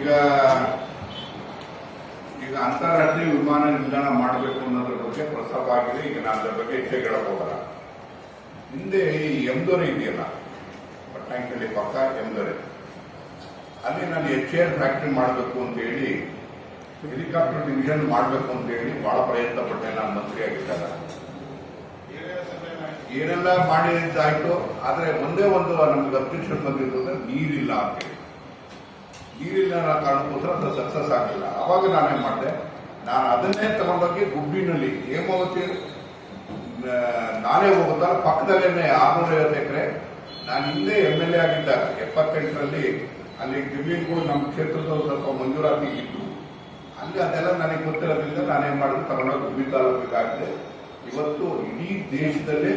ಈಗ ಈಗ ಅಂತಾರಾಷ್ಟ್ರೀಯ ವಿಮಾನ ನಿಲ್ದಾಣ ಮಾಡಬೇಕು ಅನ್ನೋದ್ರ ಬಗ್ಗೆ ಪ್ರಸ್ತಾಪ ಆಗಿದೆ. ಈಗ ನಾನು ಅದರ ಬಗ್ಗೆ ಹೆಚ್ಚೆ ಕೇಳಬಹುದಲ್ಲ ಹಿಂದೆ ಈ ಎಂದೊರೆ ಇದೆಯಲ್ಲ? ಪಟ್ಟಣಕ್ಕೆ ಪಕ್ಕ ಎಂದೊರೆ ಅಲ್ಲಿ ನಾನು ಎಚ್ ಎರ್ ಫ್ಯಾಕ್ಟ್ರಿ ಮಾಡಬೇಕು ಅಂತ ಹೇಳಿ, ಹೆಲಿಕಾಪ್ಟರ್ ಡಿವಿಷನ್ ಮಾಡಬೇಕು ಅಂತ ಹೇಳಿ ಬಹಳ ಪ್ರಯತ್ನ ಪಟ್ಟೆ ನಾನು ಮಂತ್ರಿ ಆಗಿದ್ದಾಗ. ಏನೆಲ್ಲ ಮಾಡಿದ್ದಾಯ್ತು, ಆದರೆ ಒಂದೇ ಒಂದು ನಮ್ಗೆ ಅಬ್ಜೆಕ್ಷನ್ ಅಂದ್ರೆ ನೀರಿಲ್ಲ ಅಂತೇಳಿ ಅನ್ನೋ ಕಾರಣಕ್ಕೋಸ್ಕರ ಅದು ಸಕ್ಸಸ್ ಆಗಲಿಲ್ಲ. ಅವಾಗ ನಾನೇನ್ ಮಾಡಿದೆ? ನಾನು ಅದನ್ನೇ ತಗೊಂಡೋಗಿ ಗುಬ್ಬಿನಲ್ಲಿ ಹೇಮಾವತಿ ನಾನೇ ಹೋಗುತ್ತಾ? ಪಕ್ಕದಲ್ಲೇನೆ ಆರ್ನೂರ ಐವತ್ತು ಎಕರೆ. ನಾನು ಹಿಂದೆ ಎಂ ಎಲ್ ಎ ಆಗಿದ್ದ ಎಪ್ಪತ್ತೆಂಟರಲ್ಲಿ ಅಲ್ಲಿ ಜಮೀನುಗಳು ನಮ್ಮ ಕ್ಷೇತ್ರದಲ್ಲಿ ಸ್ವಲ್ಪ ಮಂಜೂರಾತಿ ಇತ್ತು. ಅಲ್ಲಿ ಅದೆಲ್ಲ ನನಗೆ ಗೊತ್ತಿರೋದ್ರಿಂದ ನಾನೇನು ಮಾಡಿದ್ರು ತಗೊಂಡೋಗಿ ಗುಬ್ಬಿ ತಾಲೂಕಿಗಾಗಿದೆ ಇವತ್ತು ಇಡೀ ದೇಶದಲ್ಲೇ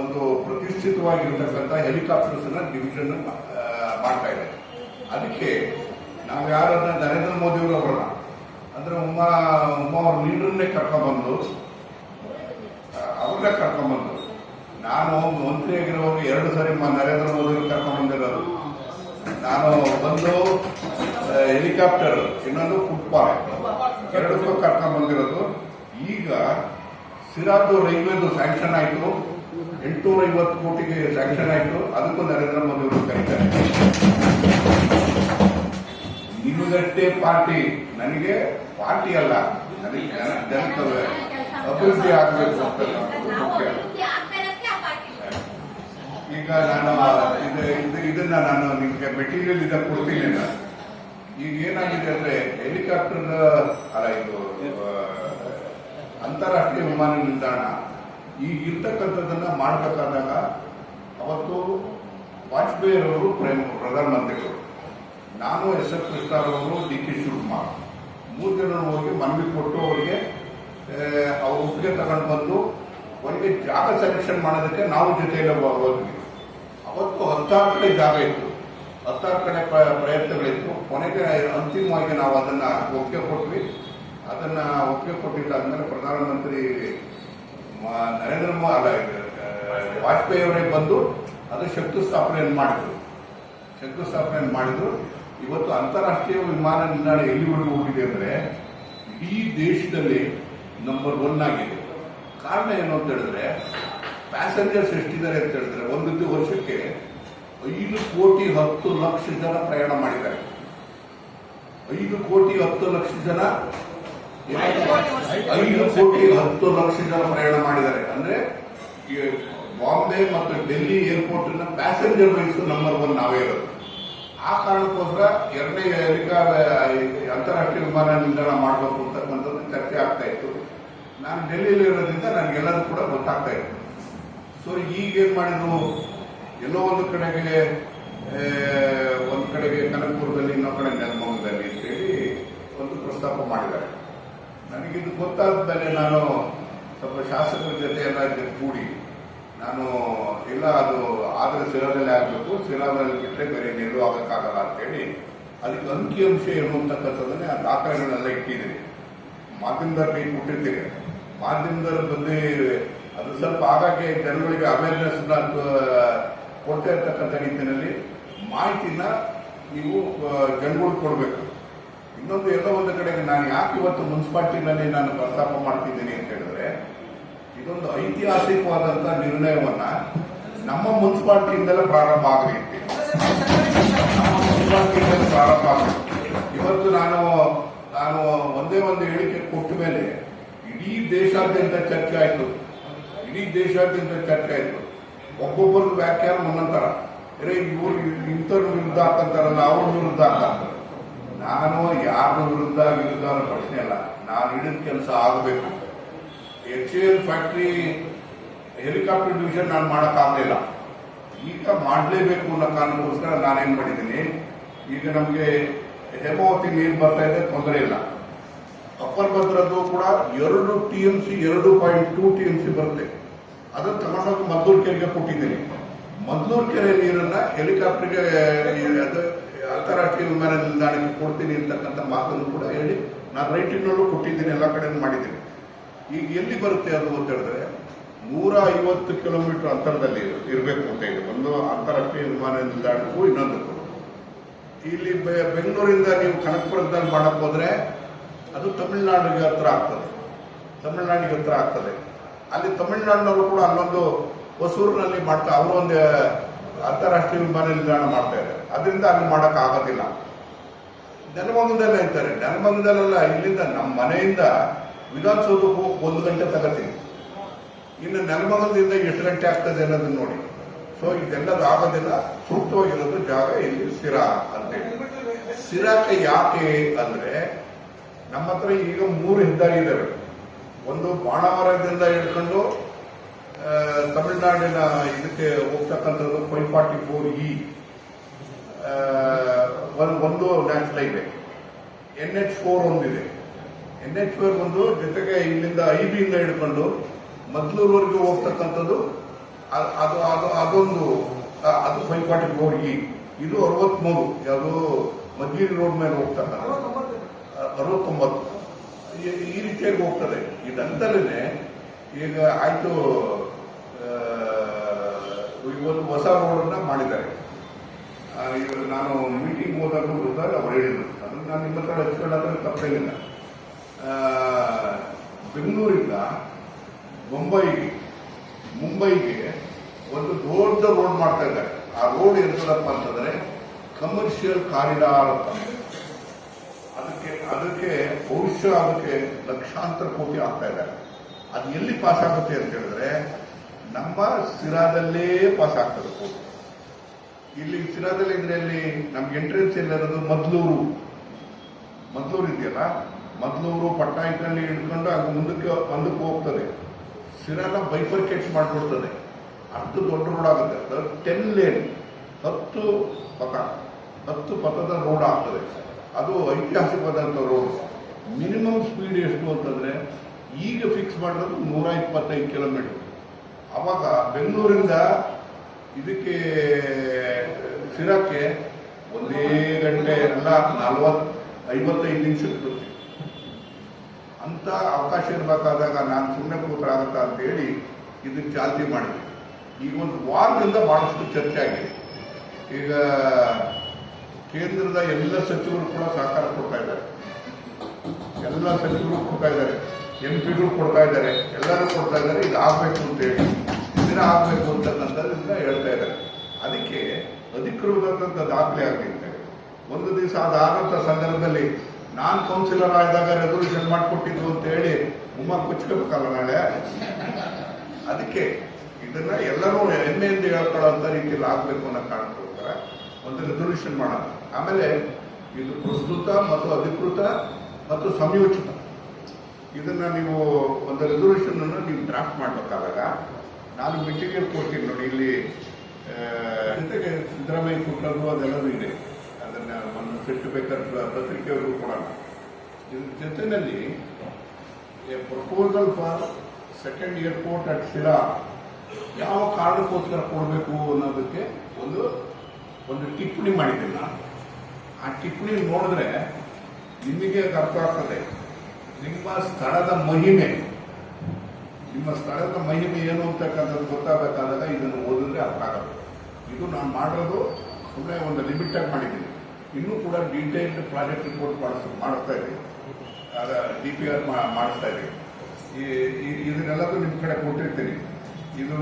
ಒಂದು ಪ್ರತಿಷ್ಠಿತವಾಗಿರ್ತಕ್ಕಂಥ ಹೆಲಿಕಾಪ್ಟರ್ಸ್ ಡಿವಿಷನ್ ಮಾಡ್ತಾ ಇದೆ ಅದಕ್ಕೆ ನಾವು ಯಾರನ್ನ ನರೇಂದ್ರ ಮೋದಿ ಅವರು ಅವರನ್ನ, ಅಂದ್ರೆ ಉಮ್ಮ ಉಮ್ಮ ಅವ್ರ ಲೀಡರ್ನೇ ಕರ್ಕೊಂಡ್ಬಂದು ಅವ್ರನ್ನ ಕರ್ಕೊಂಡ್ಬಂದು, ನಾನು ಮಂತ್ರಿ ಆಗಿರೋರು ಎರಡು ಸರಿ ನರೇಂದ್ರ ಮೋದಿ ಅವರು ಕರ್ಕೊಂಡ್ಬಂದಿರೋದು. ನಾನು ಬಂದು ಹೆಲಿಕಾಪ್ಟರ್, ಇನ್ನೊಂದು ಫುಟ್ಬಾಲ್, ಎರಡಕ್ಕೂ ಕರ್ಕೊಂಡು ಬಂದಿರೋದು ಈಗ ಸಿರಾದು ರೈಲ್ವೆದು ಸ್ಯಾಂಕ್ಷನ್ ಆಯಿತು ಎಂಟುನೂರ ಐವತ್ತು ಕೋಟಿಗೆ ಸ್ಯಾಂಕ್ಷನ್ ಆಯಿತು, ಅದಕ್ಕೂ ನರೇಂದ್ರ ಮೋದಿ ಅವರು ಕರೀತಾರೆ. ನಿಮಗಷ್ಟೇ ಪಾರ್ಟಿ. ನನಗೆ ಪಾರ್ಟಿ ಅಲ್ಲ. ನನಗೆ ಜನ- ಜನಕ್ಕೆ ಅಭಿವೃದ್ಧಿ ಆಗಬೇಕು ಅಂತ ಈಗ ನಾನು ಇದು ಇದು- ಇದನ್ನ ನಾನು ನಿಮಗೆ ಮೆಟೀರಿಯಲ್ ಇದ ಕೊಡ್ತೀನಿ ಈಗ ಏನಾಗಿದೆ ಅಂದ್ರೆ ಹೆಲಿಕಾಪ್ಟರ್ ಅಲ್ಲ ಇದು ಅಂತಾರಾಷ್ಟ್ರೀಯ ವಿಮಾನ ನಿಲ್ದಾಣ. ಈಗ ಇರ್ತಕ್ಕಂಥದ್ದನ್ನ ಮಾಡಬೇಕಾದಾಗ ಅವತ್ತು ವಾಜಪೇಯಿ ಅವರು ಪ್ರಧಾನಮಂತ್ರಿಗಳು. ನಾನು ಎಸ್ ಎಫ್ ಕೃಷ್ಣರವರು ಡಿ ಕೆ ಶಿವಕುಮಾರ್ ಮೂರು ಜನ ಹೋಗಿ ಮನವಿ ಕೊಟ್ಟು ಅವರಿಗೆ ಅವ್ರ ಒಪ್ಪಿಗೆ ತಗೊಂಡು ಬಂದು ಅವರಿಗೆ ಜಾಗ ಸೆಲೆಕ್ಷನ್ ಮಾಡೋದಕ್ಕೆ ನಾವು ಜೊತೆಯಲ್ಲಿ ಹೋದ್ವಿ. ಅವತ್ತು ಹತ್ತಾರು ಕಡೆ ಜಾಗ ಇತ್ತು. ಹತ್ತಾರು ಕಡೆ ಪ್ರ- ಪ್ರಯತ್ನಗಳಿತ್ತು. ಕೊನೆಗೆ ಅಂತಿಮವಾಗಿ ನಾವು ಅದನ್ನ ಒಪ್ಪಿಗೆ ಕೊಟ್ವಿ. ಅದನ್ನ ಒಪ್ಪಿಗೆ ಕೊಟ್ಟಿದ್ದಾದ್ಮೇಲೆ ಪ್ರಧಾನಮಂತ್ರಿ ನರೇಂದ್ರ ಮೋದಿ ವಾಜಪೇಯಿ ಅವರೇ ಬಂದು ಅದು ಶಂಕುಸ್ಥಾಪನೆಯನ್ನು ಮಾಡಿದ್ರು. ಶಂಕುಸ್ಥಾಪನೆ ಮಾಡಿದ್ರು. ಇವತ್ತು ಅಂತಾರಾಷ್ಟ್ರೀಯ ವಿಮಾನ ನಿಲ್ದಾಣ ಎಲ್ಲಿವರೆಗೂ ಹೋಗಿದೆ ಅಂದ್ರೆ ಇಡೀ ದೇಶದಲ್ಲಿ ನಂಬರ್ ಒನ್ ಆಗಿದೆ. ಕಾರಣ ಏನು ಅಂತ ಹೇಳಿದ್ರೆ ಪ್ಯಾಸೆಂಜರ್ಸ್ ಎಷ್ಟಿದ್ದಾರೆ ಅಂತ ಹೇಳಿದ್ರೆ, ಒಂದು ವರ್ಷಕ್ಕೆ ಐದು ಕೋಟಿ ಹತ್ತು ಲಕ್ಷ ಜನ ಪ್ರಯಾಣ ಮಾಡಿದ್ದಾರೆ. ಐದು ಕೋಟಿ ಹತ್ತು ಲಕ್ಷ ಜನ ಐದು ಕೋಟಿ ಹತ್ತು ಲಕ್ಷ ಜನ ಪ್ರಯಾಣ ಮಾಡಿದ್ದಾರೆ. ಅಂದ್ರೆ ಬಾಂಬೆ ಮತ್ತು ಡೆಲ್ಲಿ ಏರ್ಪೋರ್ಟ್ನ ಪ್ಯಾಸೆಂಜರ್ ವೈಸ್ ನಂಬರ್ ಒನ್ ನಾವೇ ಇರೋದು. ಆ ಕಾರಣಕ್ಕೋಸ್ಕರ ಎರಡನೇ ಅಮೆರಿಕಾ ಅಂತಾರಾಷ್ಟ್ರೀಯ ವಿಮಾನ ನಿಲ್ದಾಣ ಮಾಡಬೇಕು ಅಂತಕ್ಕಂಥದ್ದು ಚರ್ಚೆ ಆಗ್ತಾ ಇತ್ತು. ನಾನು ಡೆಲ್ಲಿಯಲ್ಲಿ ಇರೋದ್ರಿಂದ ನನಗೆಲ್ಲದೂ ಕೂಡ ಗೊತ್ತಾಗ್ತಾ ಇತ್ತು. ಸೊ ಈಗೇನು ಮಾಡಿದ್ರು? ಎಲ್ಲೋ ಒಂದು ಕಡೆಗೆ ಒಂದು ಕಡೆಗೆ ಕನಕಪುರದಲ್ಲಿ ಇನ್ನೊಂದು ಕಡೆ ನೆಲಮಂಗಲದಲ್ಲಿ ಅಂತೇಳಿ ಒಂದು ಪ್ರಸ್ತಾಪ ಮಾಡಿದ್ದಾರೆ. ನನಗಿದು ಗೊತ್ತಾದ ಮೇಲೆ ನಾನು ಸ್ವಲ್ಪ ಶಾಸಕರ ಜೊತೆ ಎಲ್ಲ ಕೂಡಿ ನಾನು ಇಲ್ಲ, ಅದು ಆದರೆ ಸಿರಾದಲ್ಲಿ ಆಗಬೇಕು ಸಿರಾದಲ್ಲಿ ಬಿಟ್ಟರೆ ಬೇರೆ ಎಲ್ಲೂ ಆಗಕ್ಕಾಗಲ್ಲ ಅಂತೇಳಿ ಅದಕ್ಕೆ ಅಂಕಿಅಂಶ ಏನು ಅಂತಕ್ಕಂಥದ್ದನ್ನೇ ಆ ದಾಖಲೆಗಳನ್ನೆಲ್ಲ ಇಟ್ಟಿದ್ದೀನಿ. ಮಾಧ್ಯಮದವ್ರ ಕೈ ಕೊಟ್ಟಿರ್ತೀನಿ ಮಾಧ್ಯಮದವ್ರ ಬಂದು ಅದು ಸ್ವಲ್ಪ ಆಗಾಗ್ಗೆ ಜನಗಳಿಗೆ ಅವೇರ್ನೆಸ್ ಕೊಡ್ತಾ ಇರ್ತಕ್ಕಂಥ ನಿಟ್ಟಿನಲ್ಲಿ ಮಾಹಿತಿನ ನೀವು ಜನಗಳಿಗೆ ಕೊಡಬೇಕು. ಇನ್ನೊಂದು ಎಲ್ಲ ಒಂದು ಕಡೆಗೆ ನಾನು ಯಾಕೆ ಇವತ್ತು ಮುನ್ಸಿಪಾಲ್ಟಿನಲ್ಲಿ ನಾನು ಪ್ರಸ್ತಾಪ ಮಾಡ್ತಿದ್ದೀನಿ ಅಂತ ಹೇಳಿದ್ರೆ ಇದೊಂದು ಐತಿಹಾಸಿಕವಾದಂತ ನಿರ್ಣಯವನ್ನ ನಮ್ಮ ಮುನ್ಸಿಪಾಲ್ಟಿಯಿಂದಲೇ ಪ್ರಾರಂಭ ಆಗಬೇಕು. ನಮ್ಮ ಮುನ್ಸಿಪಾಲ್ಟಿಯಿಂದಲೇ ಪ್ರಾರಂಭ ಆಗಬೇಕು. ಇವತ್ತು ನಾನು ನಾನು ಒಂದೇ ಒಂದು ಹೇಳಿಕೆ ಕೊಟ್ಟ ಮೇಲೆ ಇಡೀ ದೇಶಾದ್ಯಂತ ಚರ್ಚೆ ಆಯಿತು. ಇಡೀ ದೇಶಾದ್ಯಂತ ಚರ್ಚೆ ಆಯಿತು. ಒಬ್ಬೊಬ್ಬರದ್ದು ವ್ಯಾಖ್ಯಾನ ಒಂದೊಂಥರ ಅರೆ ಇವ್ರು ಇಂಥವ್ರ ವಿರುದ್ಧ ಹಾಕಂತಾರಲ್ಲ ಅವ್ರ ವಿರುದ್ಧ ಹಾಕಂತಾರೆ ನಾನು ಯಾರ ವಿರುದ್ಧ ವಿರುದ್ಧ ಅನ್ನೋ ಪ್ರಶ್ನೆ ಅಲ್ಲ. ನಾನು ಹಿಡಿದ ಕೆಲಸ ಆಗಬೇಕು. H L factory helicopter division ನಾನು ಮಾಡೋಕ್ಕಾಗಲಿಲ್ಲ ಈಗ ಮಾಡಲೇಬೇಕು ಅನ್ನೋ ಕಾರಣಕ್ಕೋಸ್ಕರ ನಾನೇನು ಮಾಡಿದ್ದೀನಿ, ಈಗ ನಮಗೆ ಹೆಮಾವತಿ ನೀರು ಬರ್ತಾ ಇದೆ, ತೊಂದರೆ ಇಲ್ಲ. ಅಪ್ಪರ್ ಭದ್ರದ್ದು ಕೂಡ ಎರಡು ಟಿ ಎಂ ಸಿ ಎರಡು point two T M C ಬರುತ್ತೆ. ಅದನ್ನು ತಗೊಂಡೋಗಿ ಮದ್ದೂರು ಕೆರೆಗೆ ಕೊಟ್ಟಿದ್ದೀನಿ. ಮದ್ದೂರು ಕೆರೆ ನೀರನ್ನು ಹೆಲಿಕಾಪ್ಟರ್ಗೆ ಅದು ಅಂತಾರಾಷ್ಟ್ರೀಯ ವಿಮಾನ ನಿಲ್ದಾಣಕ್ಕೆ ಕೊಡ್ತೀನಿ ಅಂತಕ್ಕಂಥ ಮಾತನ್ನು ಕೂಡ ಹೇಳಿ ನಾನು ರೈಟಿನಲ್ಲೂ ಕೊಟ್ಟಿದ್ದೀನಿ, ಎಲ್ಲ ಕಡೆಯೂ ಮಾಡಿದ್ದೀನಿ. ಈಗ ಎಲ್ಲಿ ಬರುತ್ತೆ ಅದು ಅಂತ ಹೇಳಿದ್ರೆ ನೂರ ಐವತ್ತು ಕಿಲೋಮೀಟರ್ ಅಂತರದಲ್ಲಿ ಇರಬೇಕು ಅಂತ ಇದೆ ಒಂದು ಅಂತಾರಾಷ್ಟ್ರೀಯ ವಿಮಾನ ನಿಲ್ದಾಣಕ್ಕೂ ಇನ್ನೊಂದು. ಇಲ್ಲಿ ಬೆಂಗಳೂರಿಂದ ನೀವು ಕನಕಪುರದಲ್ಲಿ ಮಾಡಕ್ಕೆ ಹೋದ್ರೆ ಅದು ತಮಿಳುನಾಡಿಗೆ ಹತ್ರ ಆಗ್ತದೆ. ತಮಿಳ್ನಾಡಿಗೆ ಹತ್ರ ಆಗ್ತದೆ. ಅಲ್ಲಿ ತಮಿಳ್ನಾಡಿನವರು ಕೂಡ ಅಲ್ಲೊಂದು ಹೊಸೂರಿನಲ್ಲಿ ಮಾಡ್ತಾ ಅವರು ಒಂದು ಅಂತಾರಾಷ್ಟ್ರೀಯ ವಿಮಾನ ನಿಲ್ದಾಣ ಮಾಡ್ತಾ ಇದ್ದಾರೆ. ಅದರಿಂದ ಅಲ್ಲಿ ಮಾಡಕ್ ಆಗೋದಿಲ್ಲ. ನೆಲಮಂಗಲದಲ್ಲಿ ಅಂತಾರೆ. ನೆಲಮಂಗಲದಲ್ಲ ಇಲ್ಲಿಂದ ನಮ್ಮ ಮನೆಯಿಂದ ವಿಧಾನಸೌಧಕ್ಕೂ ಒಂದು ಗಂಟೆ ತಗತೀನಿ. ಇನ್ನು ನೆಲಮಂಗಲದಿಂದ ಎಷ್ಟು ಗಂಟೆ ಆಗ್ತದೆ ಅನ್ನೋದನ್ನ ನೋಡಿ. ಸೊ ಇದೆಲ್ಲ ಆಗೋದಿಲ್ಲ ಸೂಕ್ತವಾಗಿರೋದು ಜಾಗ ಇಲ್ಲಿ ಸಿರಾ ಅಂತೇಳಿ ಸಿರಾಕ್ಕೆ ಯಾಕೆ ಅಂದ್ರೆ ನಮ್ಮ ಹತ್ರ ಈಗ ಮೂರು ಹೆದ್ದಾರಿ ಇದಾವೆ. ಒಂದು ಬಾಣಾವರದಿಂದ ಹಿಡ್ಕೊಂಡು ತಮಿಳುನಾಡಿನ ಇದಕ್ಕೆ ಹೋಗ್ತಕ್ಕಂಥದ್ದು ಫೈವ್ ಫಾರ್ಟಿ ಫೋರ್ ಇ ಒಂದು national highway N H four ಒಂದಿದೆ. ಎನ್ ಎಚ್ ಫೋರ್ ಬಂದು ಜೊತೆಗೆ ಇಲ್ಲಿಂದ ಐ ಬಿಯಿಂದ ಹಿಡ್ಕೊಂಡು ಮದ್ಲೂರ್ವರೆಗೂ ಹೋಗ್ತಕ್ಕಂಥದ್ದು ಅದು ಅದು, ಅದೊಂದು ಅದು ಫೈವ್ ಫಾರ್ಟಿ ಫೋರ್ ಇ ಇದು ಅರವತ್ಮೂರು, ಯಾವುದು ಮದ್ಗಿರಿ ರೋಡ್ ಮೇಲೆ ಹೋಗ್ತಾರೆ ಅರವತ್ತೊಂಬತ್ತು. ಈ- ರೀತಿಯಾಗಿ ಹೋಗ್ತದೆ. ಇದಂತಲೇ ಈಗ ಆಯಿತು ಇವತ್ತು ಹೊಸ ರೋಡನ್ನ ಮಾಡಿದ್ದಾರೆ. ನಾನು ಮೀಟಿಂಗ್ ಹೋದಾಗ ಅವ್ರು ಹೇಳಿದ್ರು. ಅದನ್ನ ನಾನು ನಿಮ್ಮ ಹತ್ರ ಹಚ್ಕೊಳ್ಳೋದ್ರೆ ತಪ್ಪೇನಿಲ್ಲ. ಬೆಂಗಳೂರಿಂದ ಮುಂಬೈಗೆ ಮುಂಬೈಗೆ ಒಂದು ದೊಡ್ಡ ರೋಡ್ ಮಾಡ್ತಾ ಇದ್ದಾರೆ ಆ ರೋಡ್ ಎಂತದಪ್ಪ ಅಂತಂದ್ರೆ ಕಮರ್ಷಿಯಲ್ ಕಾರಿಡಾರ್ ಅಂತ. ಅದಕ್ಕೆ ಅದಕ್ಕೆ ಬಹುಶಃ ಅದಕ್ಕೆ ಲಕ್ಷಾಂತರ ಕೋಟಿ ಆಗ್ತಾ ಇದ್ದಾರೆ ಅದು ಎಲ್ಲಿ ಪಾಸ್ ಆಗುತ್ತೆ ಅಂತ ಹೇಳಿದ್ರೆ ನಮ್ಮ ಸಿರಾದಲ್ಲೇ ಪಾಸ್ ಆಗ್ತದೆ ಇಲ್ಲಿ ಸಿರಾದಲ್ಲಿ ಇದ್ರೆ ಅಲ್ಲಿ ನಮ್ಗೆ ಎಂಟ್ರೆನ್ಸ್ ಇರೋದು ಮದ್ಲೂರು. ಮದ್ಲೂರು ಇದೆಯಲ್ಲ? ಮದ್ಲೂರು ಪಟ್ನಾಯಕನಲ್ಲಿ ಹಿಡ್ಕೊಂಡು ಅದು ಮುಂದಕ್ಕೆ ಮುಂದಕ್ಕೆ ಹೋಗ್ತದೆ. ಸಿರಾನ ಬೈಫರ್ಕೇಟ್ಸ್ ಮಾಡಿಬಿಡ್ತದೆ ಅಷ್ಟು ದೊಡ್ಡ ರೋಡ್ ಆಗುತ್ತೆ. ಟೆನ್ ಲೇನ್ ಹತ್ತು ಪಥ, ಹತ್ತು ಪಥದ ರೋಡ್ ಆಗ್ತದೆ. ಅದು ಐತಿಹಾಸಿಕವಾದಂಥ ರೋಡ್ ಮಿನಿಮಮ್ ಸ್ಪೀಡ್ ಎಷ್ಟು ಅಂತಂದರೆ, ಈಗ ಫಿಕ್ಸ್ ಮಾಡಿರೋದು ನೂರ ಇಪ್ಪತ್ತೈದು ಕಿಲೋಮೀಟರ್ ಆವಾಗ ಬೆಂಗಳೂರಿಂದ ಇದಕ್ಕೆ, ಸಿರಕ್ಕೆ ಒಂದೇ ಗಂಟೆ ಎಲ್ಲ ನಲ್ವತ್ತು ಐವತ್ತೈದು ನಿಮಿಷಕ್ಕೆ ಅಂತ ಅವಕಾಶ ಇರಬೇಕಾದಾಗ ನಾನು ಸುಮ್ಮನೆ ಅಂತ ಹೇಳಿ ಇದು ಚಾಲ್ತಿ ಮಾಡಿದೆ. ಈಗ ಒಂದು ವಾರದಿಂದ ಬಹಳಷ್ಟು ಚರ್ಚೆ ಆಗಿದೆ. ಈಗ ಕೇಂದ್ರದ ಎಲ್ಲ ಸಚಿವರು ಕೂಡ ಸಹಕಾರ ಕೊಡ್ತಾ ಇದ್ದಾರೆ. ಎಲ್ಲ ಸಚಿವರು ಕೊಡ್ತಾ ಇದ್ದಾರೆ. ಎಂ ಪಿಗಳು ಕೊಡ್ತಾ ಇದ್ದಾರೆ. ಎಲ್ಲರೂ ಕೊಡ್ತಾ ಇದ್ದಾರೆ. ಇದು ಆಗಬೇಕು ಅಂತ ಹೇಳಿ. ದಿನ ಆಗ್ಬೇಕು ಅಂತಕ್ಕಂಥದ್ರಿಂದ ಹೇಳ್ತಾ ಇದ್ದಾರೆ. ಅದಕ್ಕೆ ಅಧಿಕೃತ ದಾಖಲೆ ಆಗಿದೆ ಒಂದು ದಿವಸ ಅದಾದಂಥ ಸಂದರ್ಭದಲ್ಲಿ ನಾನ್ ಕೌನ್ಸಿಲರ್ ಆದಾಗ ರೆಸಲ್ಯೂಷನ್ ಮಾಡಿಕೊಟ್ಟಿದ್ದು ಅಂತ ಹೇಳಿ ಉಮ್ಮ ಕುಚ್ಕೋಬೇಕಲ್ಲ ನಾಳೆ? ಅದಕ್ಕೆ ಇದನ್ನ ಎಲ್ಲರೂ ಹೆಮ್ಮೆಯಿಂದ ಹೇಳ್ಕೊಳ್ಳೋಂಥ ರೀತಿಯಲ್ಲಿ ಆಗ್ಬೇಕು ಅನ್ನೋ ಕಾರಣಕ್ಕೋಸ್ಕರ ಒಂದು ರೆಸಲ್ಯೂಷನ್ ಮಾಡೋಣ. ಆಮೇಲೆ ಇದು ಪ್ರಸ್ತುತ ಮತ್ತು ಅಧಿಕೃತ ಮತ್ತು ಸಂಯೋಜಿತ. ಇದನ್ನ ನೀವು ಒಂದು ರೆಸಲ್ಯೂಷನ್ ಅನ್ನು ನೀವು ಡ್ರಾಫ್ಟ್ ಮಾಡ್ಬೇಕಾದಾಗ ನಾನು ಮೆಟೀರಿಯಲ್ ಕೊಡ್ತೀನಿ ನೋಡಿ, ಇಲ್ಲಿ ಜೊತೆಗೆ ಸಿದ್ದರಾಮಯ್ಯ ಕೊಟ್ಟರು ಅದೆಲ್ಲರೂ ಇದೆ. ಅದನ್ನ ಒಂದು ಸೆಟ್ ಬೇಕಾದ ಪತ್ರಿಕೆಯವರು ಕೊಡೋಣ ಇದ್ರ ಜೊತೆಯಲ್ಲಿ proposal for second airport at Sira ಯಾವ ಕಾರಣಕ್ಕೋಸ್ಕರ ಕೊಡಬೇಕು ಅನ್ನೋದಕ್ಕೆ ಒಂದು ಒಂದು ಟಿಪ್ಪಣಿ ಮಾಡಿದ್ದೀನಿ ನಾನು ಆ ಟಿಪ್ಪಣಿ ನೋಡಿದ್ರೆ ನಿಮಗೆ ಅರ್ಥ ಆಗ್ತದೆ. ನಿಮ್ಮ ಸ್ಥಳದ ಮಹಿಮೆ, ನಿಮ್ಮ ಸ್ಥಳದ ಮಹಿಮೆ ಏನು ಅಂತಕ್ಕಂಥದ್ದು ಗೊತ್ತಾಗಬೇಕಾದಾಗ ಇದನ್ನು ಓದಿದ್ರೆ ಅರ್ಥ ಆಗುತ್ತೆ. ಇದು ನಾನು ಮಾಡಿರೋದು ಸುಮ್ಮನೆ ಒಂದು ಲಿಮಿಟ್ ಆಗಿ ಮಾಡಿದ್ದೀನಿ. ಇನ್ನೂ ಕೂಡ ಡೀಟೇಲ್ಡ್ ಪ್ರಾಜೆಕ್ಟ್ ರಿಪೋರ್ಟ್ ಮಾಡಿಸ್, ಮಾಡಿಸ್ತಾ ಇದೆ. ಅದ ಡಿ ಪಿ ಆರ್ ಮಾಡಿಸ್ತಾ ಇದೆ. ಈ ಇದನ್ನೆಲ್ಲದೂ ನಿಮ್ಮ ಕಡೆ ಕೊಟ್ಟಿರ್ತೀನಿ. ಇದು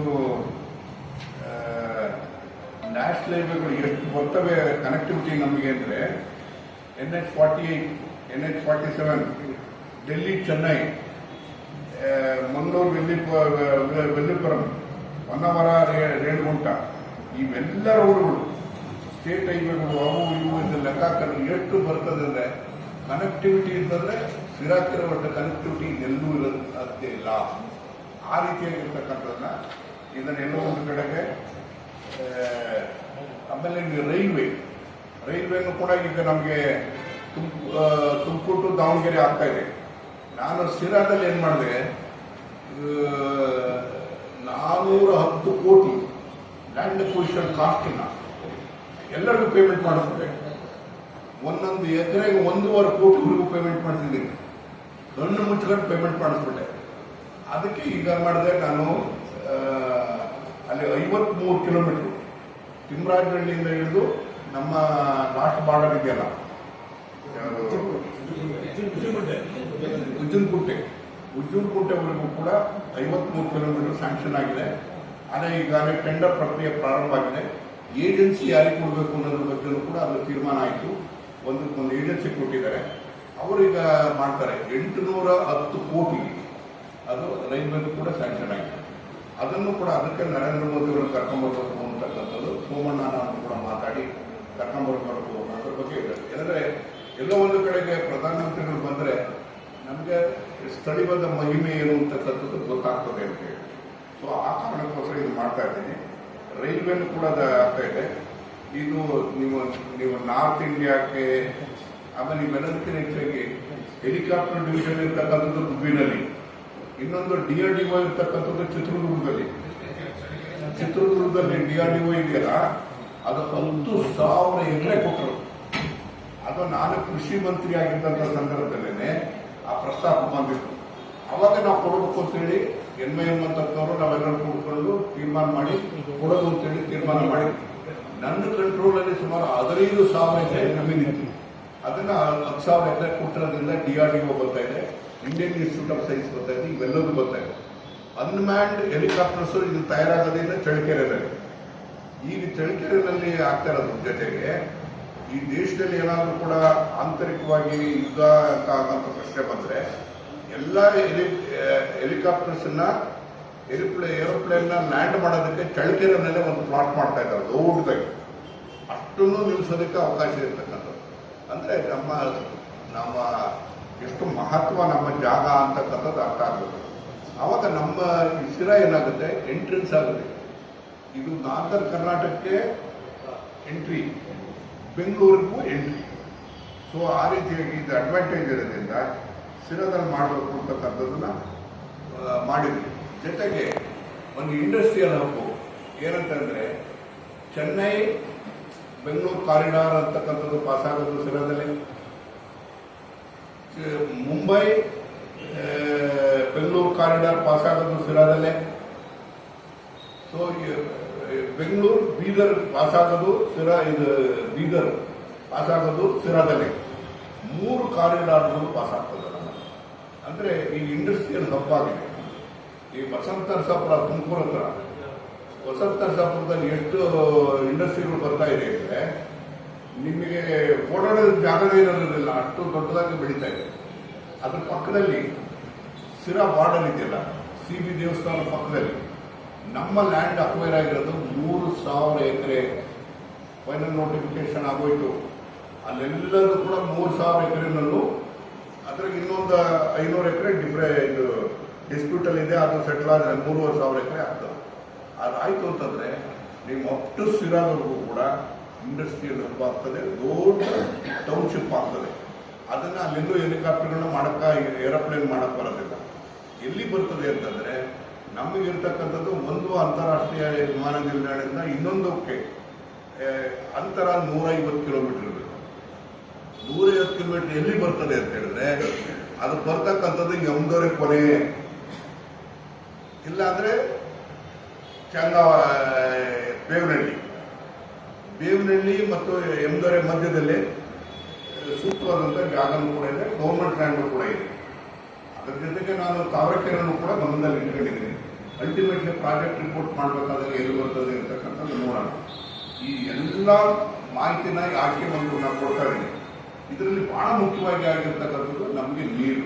ನ್ಯಾಷನಲ್ ಹೈವೇಗಳು ಎಷ್ಟು ಬರ್ತವೆ ಕನೆಕ್ಟಿವಿಟಿ ನಮಗೆ ಅಂದರೆ N H forty eight N H forty seven Delhi Chennai Mangaluru ವೆಲ್ಲಿಪ ವೆಲ್ಲಿಪುರಂ Honnavar Renigunta ಇವೆಲ್ಲ ರೋಡ್ಗಳು ಸ್ಟೇಟ್ ಹೈವೇಗಳು ಅವು ಇವು ಅಂತ ಲೆಕ್ಕ ಹಾಕಿದ್ರೆ ಎಷ್ಟು ಬರ್ತದೆ ಅಂದರೆ ಕನೆಕ್ಟಿವಿಟಿ ಅಂತಂದ್ರೆ ಸಿರಾಕಿರುವಂಥ ಕನೆಕ್ಟಿವಿಟಿ ಎಲ್ಲೂ ಇರೋದು ಸಾಧ್ಯ ಇಲ್ಲ. ಆ ರೀತಿಯಾಗಿರ್ತಕ್ಕಂಥದ್ದನ್ನ ಇದನ್ನೆಲ್ಲೋ ಒಂದು ಕಡೆಗೆ ಆಮೇಲೆ ರೈಲ್ವೆ, ರೈಲ್ವೆನೂ ಕೂಡ ಈಗ ನಮಗೆ ತುಮಕೂರು ಟು ದಾವಣಗೆರೆ ಆಗ್ತಾ ಇದೆ. ನಾನು ಸಿರಾದಲ್ಲಿ ಏನು ಮಾಡಿದೆ ನಾನೂರ ಹತ್ತು ಕೋಟಿ ಲ್ಯಾಂಡ್ ಅಕ್ವಿಷನ್ ಕಾಸ್ಟಿನ ಎಲ್ಲರಿಗೂ ಪೇಮೆಂಟ್ ಮಾಡಿಸ್ಬೇಕು ಒಂದೊಂದು ಎಕರೆಗೆ ಒಂದೂವರೆ ಕೋಟಿವರೆಗೂ ಪೇಮೆಂಟ್ ಮಾಡ್ತಿದ್ದೀನಿ ಕಣ್ಣು ಮುಚ್ಕೊಂಡು ಪೇಮೆಂಟ್ ಮಾಡಿಸ್ಬಿಟ್ಟೆ. ಅದಕ್ಕೆ ಈಗ ಮಾಡಿದೆ? ನಾನು ಅಲ್ಲಿ ಐವತ್ಮೂರು ಕಿಲೋಮೀಟರ್ ತಿಮ್ಮರಾಜಹಳ್ಳಿಯಿಂದ ಹಿಡಿದು ನಮ್ಮ ಲಾಸ್ಟ್ ಬಾರ್ಡರ್ ಇದೆಯಲ್ಲ? ಉಜ್ಜನಕುಂಟೆ ಉಜ್ಜನಕುಂಟೆವರೆಗೂ ಕೂಡ ಐವತ್ಮೂರು ಕಿಲೋಮೀಟರ್ ಸ್ಯಾಂಕ್ಷನ್ ಆಗಿದೆ. ಅದೇ ಈಗಾಗಲೇ ಟೆಂಡರ್ ಪ್ರಕ್ರಿಯೆ ಪ್ರಾರಂಭ ಆಗಿದೆ ಏಜೆನ್ಸಿ ಯಾರಿಗೆ ಕೊಡಬೇಕು ಅನ್ನೋದ್ರ ಬಗ್ಗೆನೂ ಕೂಡ ಅದು ತೀರ್ಮಾನ ಆಯಿತು. ಒಂದು ಒಂದು ಏಜೆನ್ಸಿ ಕೊಟ್ಟಿದ್ದಾರೆ. ಅವರೀಗ ಮಾಡ್ತಾರೆ. ಎಂಟುನೂರ ಹತ್ತು ಕೋಟಿ ಅದು ರೈಲ್ವೆದು ಕೂಡ ಸ್ಯಾಂಕ್ಷನ್ ಆಗಿದೆ ಅದನ್ನು ಕೂಡ ಅದಕ್ಕೆ ನರೇಂದ್ರ ಮೋದಿ ಅವರು ಕರ್ಕೊಂಬರ್ಬೇಕು ಅಂತಕ್ಕಂಥದ್ದು ಸೋಮಣ್ಣ ನಾನು ಕೂಡ ಮಾತಾಡಿ ಕರ್ಕೊಂಬರ್ಬೇಕು ಅನ್ನೋದ್ರ ಬಗ್ಗೆ ಇದೆ ಯಾಕಂದರೆ ಎಲ್ಲೋ ಒಂದು ಕಡೆಗೆ ಪ್ರಧಾನಮಂತ್ರಿಗಳು ಬಂದರೆ ನಮಗೆ ಸ್ಥಳೀಯದ ಮಹಿಮೆ ಏನು ಅಂತಕ್ಕಂಥದ್ದು ಗೊತ್ತಾಗ್ತದೆ ಅಂತ ಹೇಳಿ. ಸೊ ಆ ಕಾರಣಕ್ಕೋಸ್ಕರ ಇದು ಮಾಡ್ತಾ ಇದ್ದೀನಿ. ರೈಲ್ವೆನೂ ಕೂಡ ಆಗ್ತಾ ಇದೆ. ಇದು ನಿಮ್ಮ, ನೀವು ನಾರ್ತ್ ಇಂಡಿಯಾಕ್ಕೆ ಆಮೇಲೆ ಇವೆಲ್ಲದಕ್ಕಿಂತ ಹೆಚ್ಚಾಗಿ ಹೆಲಿಕಾಪ್ಟರ್ ಡಿವಿಷನ್ ಇರ್ತಕ್ಕಂಥದ್ದು ಗುಬ್ಬಿನಲ್ಲಿ ಇನ್ನೊಂದು ಡಿ ಆರ್ ಡಿ ಒ ಇರ್ತಕ್ಕಂಥದ್ದು ಚಿತ್ರದುರ್ಗದಲ್ಲಿ. ಚಿತ್ರದುರ್ಗದಲ್ಲಿ ಡಿ ಆರ್ ಡಿ ಇದೆಯಲ್ಲ, ಅದು ಹತ್ತು ಸಾವಿರ ಎಕರೆ ಕೊಟ್ಟರು. ಅದು ನಾನು ಕೃಷಿ ಮಂತ್ರಿ ಆಗಿದ್ದಂಥ ಸಂದರ್ಭದಲ್ಲೇ ಆ ಪ್ರಸ್ತಾಪ ಬಂದಿತ್ತು. ಅವಾಗ ನಾವು ಕೊಡಬೇಕು ಅಂತೇಳಿ ಎನ್ ಐ ಎಂ ಅಂತವ್ರು ನಾವೆಲ್ಲರೂ ಕೂಡ್ಕೊಂಡು ತೀರ್ಮಾನ ಮಾಡಿ ಕೊಡೋದು ಅಂತೇಳಿ ತೀರ್ಮಾನ ಮಾಡಿ. ನನ್ನ ಕಂಟ್ರೋಲಲ್ಲಿ ಸುಮಾರು ಹದಿನೈದು ಸಾವಿರ ಎಕರೆ ಜಮೀನು ಇತ್ತು ಅದನ್ನ ಹತ್ತು ಸಾವಿರ ಎಕರೆ ಕೊಟ್ಟಿರೋದ್ರಿಂದ ಡಿ ಆರ್ ಡಿ ಬರ್ತಾ ಇದೆ ಇಂಡಿಯನ್ ಇನ್ಸ್ಟಿಟ್ಯೂಟ್ ಆಫ್ ಸೈನ್ಸ್ ಬರ್ತಾ ಇದೆ ಇವೆಲ್ಲವೂ ಬರ್ತಾ ಇದೆ. ಅನ್ಮ್ಯಾನ್ಡ್ ಹೆಲಿಕಾಪ್ಟರ್ಸ್ ಇದು ತಯಾರಾಗೋದ್ರಿಂದ ಚಳಿಕೆರೆನಲ್ಲಿ ಈಗ ಚಳಿಕೆರೆನಲ್ಲಿ ಆಗ್ತಾ ಇರೋದ್ರ ಜೊತೆಗೆ ಈ ದೇಶದಲ್ಲಿ ಏನಾದರೂ ಕೂಡ ಆಂತರಿಕವಾಗಿ ಯುದ್ಧ ಅಂತ ಪ್ರಶ್ನೆ ಬಂದ್ರೆ ಎಲ್ಲ ಹೆಲಿ ಹೆಲಿಕಾಪ್ಟರ್ಸ್ನ ಏರೋಪ್ಲೇ ಏರೋಪ್ಲೇನ್ನ ಲ್ಯಾಂಡ್ ಮಾಡೋದಕ್ಕೆ ಚಳಿಕೆರೆನಲ್ಲೇ ಒಂದು ಪ್ಲಾಟ್ ಮಾಡ್ತಾ ಇದ್ದಾರೆ, ದೊಡ್ಡದಾಗಿ. ಅಷ್ಟನ್ನು ನಿಲ್ಲಿಸೋದಕ್ಕೆ ಅವಕಾಶ ಇರ್ತಕ್ಕಂಥದ್ದು. ಅಂದರೆ ನಮ್ಮ ನಮ್ಮ ಎಷ್ಟು ಮಹತ್ವ ನಮ್ಮ ಜಾಗ ಅಂತಕ್ಕಂಥದ್ದು ಅರ್ಥ ಆಗುತ್ತೆ ಆವಾಗ ನಮ್ಮ ಇಸಿರ ಏನಾಗುತ್ತೆ? ಎಂಟ್ರೆನ್ಸ್ ಆಗುತ್ತೆ. ಇದು ನಾರ್ಥನ್ ಕರ್ನಾಟಕಕ್ಕೆ ಎಂಟ್ರಿ ಬೆಂಗಳೂರಿಗೂ ಎಂಟ್ರಿ ಸೊ ಆ ರೀತಿಯಾಗಿ ಇದು ಅಡ್ವಾಂಟೇಜ್ ಇರೋದ್ರಿಂದ ಸ್ಥಿರದಲ್ಲಿ ಮಾಡಬೇಕು ಅಂತಕ್ಕಂಥದ್ದನ್ನ ಮಾಡಿದ್ವಿ. ಜೊತೆಗೆ ಒಂದು ಇಂಡಸ್ಟ್ರಿಯಲ್ ಹಬ್ಬು. ಏನಂತಂದ್ರೆ, ಚೆನ್ನೈ, ಬೆಂಗಳೂರು ಕಾರಿಡಾರ್ ಅಂತಕ್ಕಂಥದ್ದು ಪಾಸ್ ಆಗೋದು ಸ್ಥಿರದಲ್ಲಿ. ಮುಂಬೈ ಬೆಂಗಳೂರು ಕಾರಿಡಾರ್ ಪಾಸ್ ಆಗೋದು ಸಿರಾದಲ್ಲೇ ಸೊ ಬೆಂಗಳೂರು, ಬೀದರ್ ಪಾಸ್ ಆಗೋದು ಸಿರಾ ಇದು, ಬೀದರ್ ಪಾಸ್ ಆಗೋದು ಸಿರಾದಲ್ಲಿ ಮೂರು ಕಾರಿಡಾರ್ಗಳು ಪಾಸ್ ಆಗ್ತದೆ. ನಮ್ಮ ಅಂದ್ರೆ ಈ ಇಂಡಸ್ಟ್ರಿಯಲ್ ಹಬ್ ಆಗಿದೆ ಈ ವಸಂತ ನರಸಾಪುರ ತುಮಕೂರು ಹತ್ರ. ವಸಂತ ನರಸಾಪುರದಲ್ಲಿ ಎಷ್ಟು ಇಂಡಸ್ಟ್ರಿಗಳು ಬರ್ತಾ ಇದೆ ಅಂದ್ರೆ ನಿಮಗೆ ಓಡಾಡೋದ ಜಾಗವೇ ಇರೋದಿಲ್ಲ, ಅಷ್ಟು ದೊಡ್ಡದಾಗಿ ಬೆಳೀತಾ ಇದೆ. ಅದ್ರ ಪಕ್ಕದಲ್ಲಿ ಸಿರಾ ಬಾರ್ಡರ್ ಇದೆಯಲ್ಲ, ಸಿ ಬಿ ದೇವಸ್ಥಾನ ಪಕ್ಕದಲ್ಲಿ. ನಮ್ಮ ಲ್ಯಾಂಡ್ ಅಕ್ವೈರ್ ಆಗಿರೋದು ಮೂರು ಸಾವಿರ ಎಕರೆ ಫೈನಲ್ ನೋಟಿಫಿಕೇಶನ್ ಆಗೋಯ್ತು. ಅಲ್ಲೆಲ್ಲದೂ ಕೂಡ ಮೂರು ಸಾವಿರ ಎಕರೆನಲ್ಲೂ ಅದ್ರಾಗ ಇನ್ನೊಂದು ಐನೂರು ಎಕರೆ ಡಿಫ್ರೆ ಇದು ಡಿಸ್ಪ್ಯೂಟಲ್ಲಿ ಇದೆ, ಅದು ಸೆಟ್ಲ್ ಆದರೆ ಮೂರುವರೆ ಸಾವಿರ ಎಕರೆ ಆಗ್ತದೆ. ಅದಾಯ್ತು ಅಂತಂದ್ರೆ ನೀವು ಅಷ್ಟು ಸಿರಾದವರೆಗೂ ಕೂಡ ಇಂಡಸ್ಟ್ರಿಯಲ್ ಹಬ್ಬ ಆಗ್ತದೆ, ದೊಡ್ಡ ಟೌನ್ಶಿಪ್ ಆಗ್ತದೆ. ಅದನ್ನ ಅಲ್ಲಿಂದ ಹೆಲಿಕಾಪ್ಟರ್ಗಳನ್ನ ಮಾಡಕ್ಕ ಏರೋಪ್ಲೇನ್ ಮಾಡಕ್ ಬರೋದಿಲ್ಲ. ಎಲ್ಲಿ ಬರ್ತದೆ ಅಂತಂದ್ರೆ, ನಮಗಿರ್ತಕ್ಕಂಥದ್ದು ಒಂದು ಅಂತಾರಾಷ್ಟ್ರೀಯ ವಿಮಾನ ನಿಲ್ದಾಣದಿಂದ ಇನ್ನೊಂದಕ್ಕೆ ಅಂತರ ನೂರೈವತ್ತು ಕಿಲೋಮೀಟರ್ ನೂರೈವತ್ತು ಕಿಲೋಮೀಟರ್ ಎಲ್ಲಿ ಬರ್ತದೆ ಅಂತ ಹೇಳಿದ್ರೆ, ಅದು ಬರ್ತಕ್ಕಂಥದ್ದು ಎಮ್ದೋರೆ ಕೊನೆ. ಇಲ್ಲಾಂದ್ರೆ ಚಂಗ ಬೇವನಹಳ್ಳಿ. ಬೇವನಹಳ್ಳಿ ಮತ್ತು ಎಮ್ದೊರೆ ಮಧ್ಯದಲ್ಲಿ ಸೂಕ್ತವಾದಂಥ ಜಾಗನೂ ಕೂಡ ಇದೆ ಗೌರ್ಮೆಂಟ್ ಲ್ಯಾಂಡ್ ಕೂಡ ಇದೆ. ಅದರ ಜೊತೆಗೆ ನಾನು ತಾವರೆಕೆರೆಯನ್ನು ಕೂಡ ಗಮನದಲ್ಲಿ ಇಟ್ಕೊಂಡಿದ್ದೀನಿ. ಅಲ್ಟಿಮೇಟ್ಲಿ ಪ್ರಾಜೆಕ್ಟ್ ರಿಪೋರ್ಟ್ ಮಾಡಬೇಕಾದ್ರೆ ಎಲ್ಲಿ ಬರ್ತದೆ ಅಂತಕ್ಕಂಥದ್ದು ನೋಡೋಣ. ಈ ಎಲ್ಲ ಮಾಹಿತಿನ ಯಾಕೆ ಒಂದು ನಾವು ಕೊಡ್ತಾ ಇದ್ದೀನಿ ಇದರಲ್ಲಿ ಬಹಳ ಮುಖ್ಯವಾಗಿ ಆಗಿರ್ತಕ್ಕಂಥದ್ದು ನಮಗೆ ನೀರು.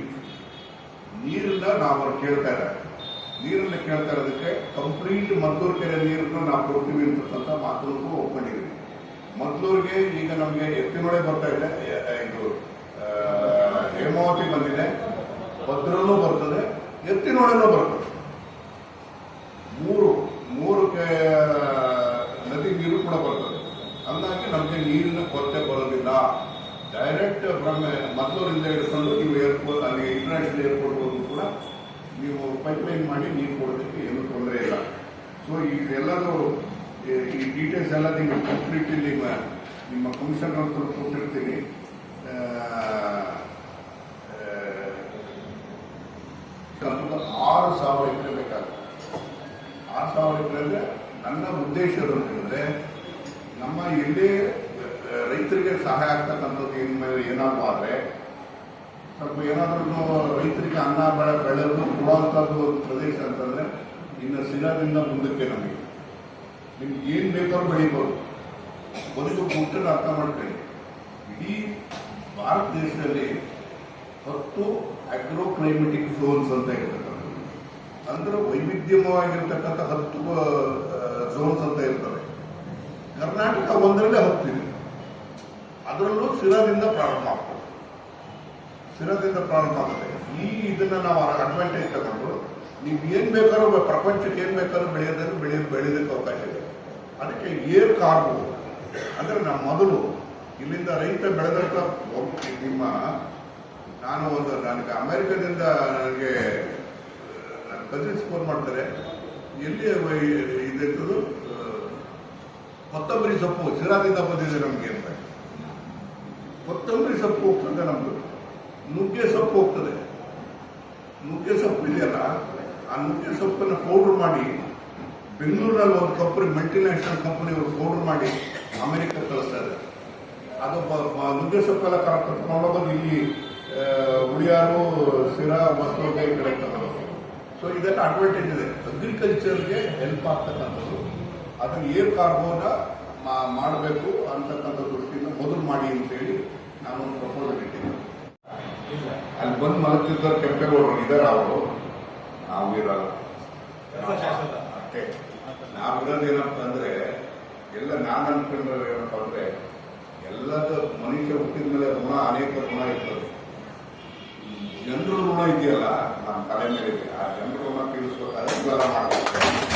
ನೀರನ್ನ ನಾವು ಅವ್ರು ಕೇಳ್ತಾ ಇದ್ದಾರೆ. ನೀರನ್ನು ಕೇಳ್ತಾ ಇರೋದಕ್ಕೆ ಕಂಪ್ಲೀಟ್ ಮದ್ದೂರು ಕೆರೆ ನೀರನ್ನು ನಾವು ಕೊಡ್ತೀವಿ ಅಂತಕ್ಕಂಥ ಕೂಡ ಒಪ್ಕೊಂಡಿದ್ದೀವಿ. ಮದ್ದೂರಿಗೆ ಈಗ ನಮಗೆ ಎತ್ತಿನೊಳೆ ಬರ್ತಾ ಇದೆ. ಇದು ಹೇಮಾವತಿ ಬಂದಿದೆ. ಭದ್ರಲ್ಲೂ ಬರ್ತದೆ. ಎತ್ತಿನೊಳೆನೂ ಬರ್ತದೆ ಮೂರು ಮೂರು ಕೆ- ನದಿ ನೀರು ಕೂಡ ಬರ್ತದೆ ಹಂಗಾಗಿ ನಮಗೆ ನೀರಿನ ಕೊರತೆ ಬರೋದಿಲ್ಲ ಡೈರೆಕ್ಟ್ ಫ್ರಮ್ ಮದ್ದೂರಿಂದ ಹಿಡ್ಕೊಂಡು ನೀವು ಏರ್ಪೋರ್ಟ್ ಅಲ್ಲಿ ಇಂಟರ್ನ್ಯಾಷನಲ್ ಏರ್ಪೋರ್ಟ್ವರೆಗೂ ಕೂಡ ನೀವು ಪೈಪ್ಲೈನ್ ಮಾಡಿ ನೀರು ಕೊಡೋದಕ್ಕೆ ಏನೂ ತೊಂದರೆ ಇಲ್ಲ ಸೊ ಇದೆಲ್ಲದೂ ಈ- ಈ ಡೀಟೇಲ್ಸ್ ಎಲ್ಲ ನಿಮಗೆ ಕಂಪ್ಲೀಟ್ಲಿ ನಿಮ್ಮ ನಿಮ್ಮ ಕಮಿಷನರ್ ಹತ್ರ ಕೊಟ್ಟಿರ್ತೀನಿ ಆ, ಆ, ಆರು ಸಾವಿರ ಎಕರೆ ಬೇಕಾಗುತ್ತೆ ಆರು ಸಾವಿರ ಎಕರೆ ಅಂದ್ರೆ ನನ್ನ ಉದ್ದೇಶ ಏನು ನಮ್ಮ ಎಲ್ಲೇ ರೈತರಿಗೆ ಸಹಾಯ ಆಗ್ತಕ್ಕಂಥದ್ದು ಇನ್ಮೇಲೆ ಏನಾದ್ರು ಆದರೆ, ಸ್ವಲ್ಪ ಏನಾದ್ರೂ ರೈತರಿಗೆ ಅನ್ನ ಬೆಳೆ ಬೆಳೆದು ಕೊಡುವಂಥದ್ದು ಒಂದು ಪ್ರದೇಶ ಅಂತಂದ್ರೆ, ಇನ್ನು ಸಿಗದಿಂದ ಮುಂದಕ್ಕೆ ನಮಗೆ. ನಿಮ್ಗೆ ಏನು ಬೇಕಾದ್ರೂ ಬೆಳಿಬೋದು. ಬದುಕು ಮುಟ್ಟನ್ನು ಅರ್ಥ ಮಾಡ್ಕೊಳ್ಳಿ. ಇಡೀ ಭಾರತ ದೇಶದಲ್ಲಿ ಹತ್ತು ಅಗ್ರೋ ಕ್ಲೈಮೆಟಿಕ್ ಝೋನ್ಸ್ ಅಂತ ಇರ್ತಕ್ಕಂಥದ್ದು ಅಂದ್ರೆ ವೈವಿಧ್ಯಮವಾಗಿರ್ತಕ್ಕಂಥ ಹತ್ತು ಝೋನ್ಸ್ ಅಂತ ಇರ್ತವೆ. ಕರ್ನಾಟಕ ಒಂದರಲ್ಲೇ ಹತ್ತಿದೆ ಅದರಲ್ಲೂ ಸಿರದಿಂದ ಪ್ರಾರಂಭ ಆಗ್ತದೆ. ಸ್ಥಿರದಿಂದ ಪ್ರಾರಂಭ ಆಗುತ್ತೆ ಈ ಇದನ್ನ ನಾವು ಅಡ್ವಾಂಟೇಜ್ ತಗೊಂಡು ನೀವು ಏನ್ ಬೇಕಾದ್ರೂ ಪ್ರಪಂಚಕ್ಕೆ ಏನ್ ಬೇಕಾದ್ರೂ ಬೆಳೆಯೋದನ್ನು ಬೆಳೆಯ ಬೆಳೆಯೋದಕ್ಕೆ ಅವಕಾಶ ಇದೆ. ಅದಕ್ಕೆ ಏರ್ ಕಾರ್ಗೋ, ಅಂದ್ರೆ ನಮ್ಮ ಮೊದಲು ಇಲ್ಲಿಂದ ರೈತ ಒಬ್ಬ- ನಿಮ್ಮ, ನಾನು ಒಂದು, ನನಗೆ ಅಮೆರಿಕದಿಂದ ನನಗೆ ಕಸಿನ್ಸ್ ಫೋನ್ ಮಾಡ್ತಾರೆ. ಎಲ್ಲಿ ಇದಿರ್ತದೋ ಕೊತ್ತಂಬರಿ ಸೊಪ್ಪು ಸಿರಾದಿಂದ ಬಂದಿದೆ ನಮಗೆ ಅಂತ. ಕೊತ್ತಂಬರಿ ಸೊಪ್ಪು ಹೋಗ್ತದೆ ನಮ್ದು ನುಗ್ಗೆ ಸೊಪ್ಪು ಹೋಗ್ತದೆ. ನುಗ್ಗೆ ಸೊಪ್ಪು ಇದೆಯಲ್ಲ ಆ ನುಗ್ಗೆ ಸೊಪ್ಪನ್ನು ಪೌಡರ್ ಮಾಡಿ ಬೆಂಗಳೂರಲ್ಲಿ ಒಂದು ಕಂಪನಿ ಮಲ್ಟಿನ್ಯಾಷನಲ್ ಕಂಪನಿ ಅವರು ಪೌಡರ್ ಮಾಡಿ ಅಮೆರಿಕ ಕಳಿಸ್ತಾರೆ ಅದು ನುಗ್ಗೆ ಸೊಪ್ಪೆಲ್ಲ ಕರ್ಕೊಂಡು ಇಲ್ಲಿ ಆ, ಉಳಿಯಾರು ಸಿರಾ ಮಸ್ತೋಕೆ ಕಡೆ ಸೊ ಇದೆಲ್ಲ ಅಡ್ವಾಂಟೇಜ್ ಇದೆ. ಅಗ್ರಿಕಲ್ಚರ್ಗೆ ಹೆಲ್ಪ್ ಆಗ್ತಕ್ಕಂಥದ್ದು. ಅದನ್ನು ಏರ್ ಕಾರ್ಬೋನ ಮಾಡಬೇಕು ಅಂತಕ್ಕಂಥ ದೃಷ್ಟಿಯಿಂದ ಮೊದಲು ಮಾಡಿ ಅಂತೇಳಿ ನಾನು ಒಂದು ಪ್ರಪೋಸಲ್ ಇಟ್ಟಿದ್ದೆ. ಅಲ್ಲಿ ಬಂದು ಮಲಗ್ತಿದ್ದ ಕೆಂಪೇಗೌಡರು ಇದಾರೆ ಅವರು. ನಾವು ಇರಲ್ಲ. ಅಷ್ಟೇ. ನಾವಿರೋದೇನಪ್ಪ ಅಂದ್ರೆ ಎಲ್ಲ ನಾನು ಅನ್ಕೊಂಡ್ರೆ ಏನಪ್ಪ ಅಂದ್ರೆ ಎಲ್ಲದ ಮನುಷ್ಯ ಹುಟ್ಟಿದ ಮೇಲೆ ಗುಣ ಅನೇಕ ಗುಣ ಇರ್ತದೆ. ಜನರ ಋಣ ಇದೆಯಲ್ಲ? ನಮ್ಮ ತಲೆ ಮೇಲೆ ಆ ಜನರು ಋಣ ತೀರಿಸುವ ಇವೆಲ್ಲ ಮಾಡಬೇಕು